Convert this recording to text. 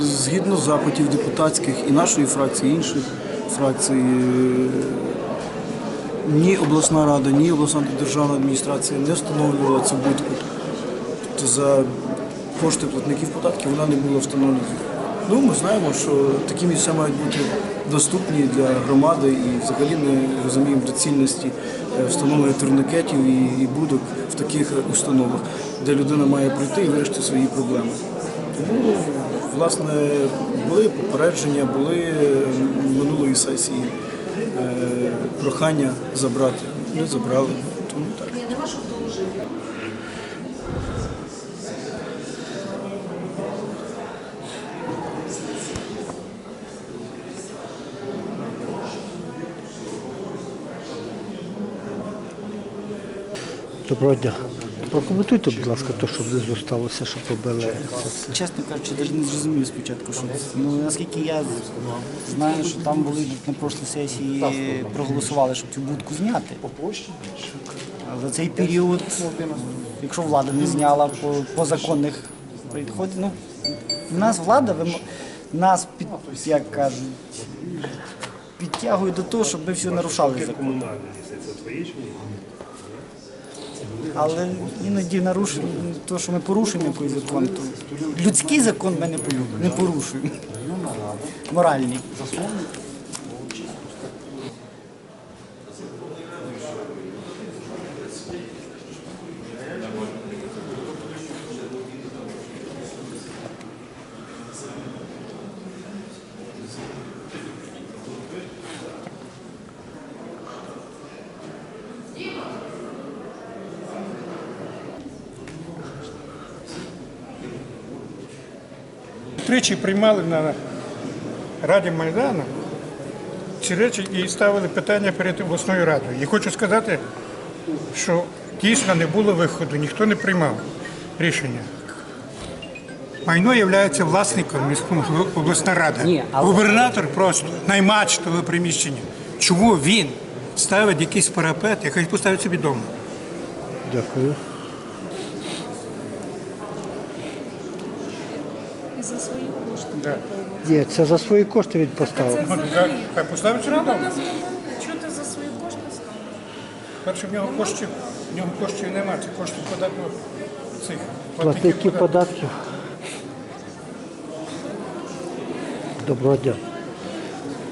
Згідно запитів депутатських і нашої фракції, і інших фракцій, е, ні обласна рада, ні обласна державна адміністрація не встановлювала цю будку. Тобто за кошти платників податків вона не була встановлена. Ну, ми знаємо, що такі місця мають бути доступні для громади і взагалі не розуміємо доцільності е, встановлення турникетів і будок в таких установах, де людина має прийти і вирішити свої проблеми. Тому, власне, були попередження, були минулої сесії е, прохання забрати. Не забрали. Тому так. Доброго дня. Прокоментуйте, будь ласка, те, що внизу сталося, що побили. Чесно кажучи, навіть не зрозумів спочатку, що ну наскільки я знаю, що там були на прошлій сесії проголосували, щоб цю будку зняти. За цей період, якщо влада не зняла по, по законних підходах, ну в нас влада вимо- нас під як кажуть, підтягує до того, щоб ми все нарушали закон. Але іноді нарушуємо те, що ми порушуємо якийсь закон, то людський закон ми не порушуємо. Моральний. Тричі приймали на Раді Майдану ці речі і ставили питання перед обласною радою. І хочу сказати, що дійсно не було виходу, ніхто не приймав рішення. Майно є власником міського обласна рада. Губернатор просто наймачтове приміщення. Чому він ставить якийсь парапет, і хай поставить собі вдома? Дякую. За свої кошти. Да. Ні, це за свої кошти він поставив. Це так, Хай поставить собі вдома. Чого ти за свої кошти ставив? Перше, в нього коштів, в нього коштів немає, це кошти податку цих Платників податків. Доброго дня.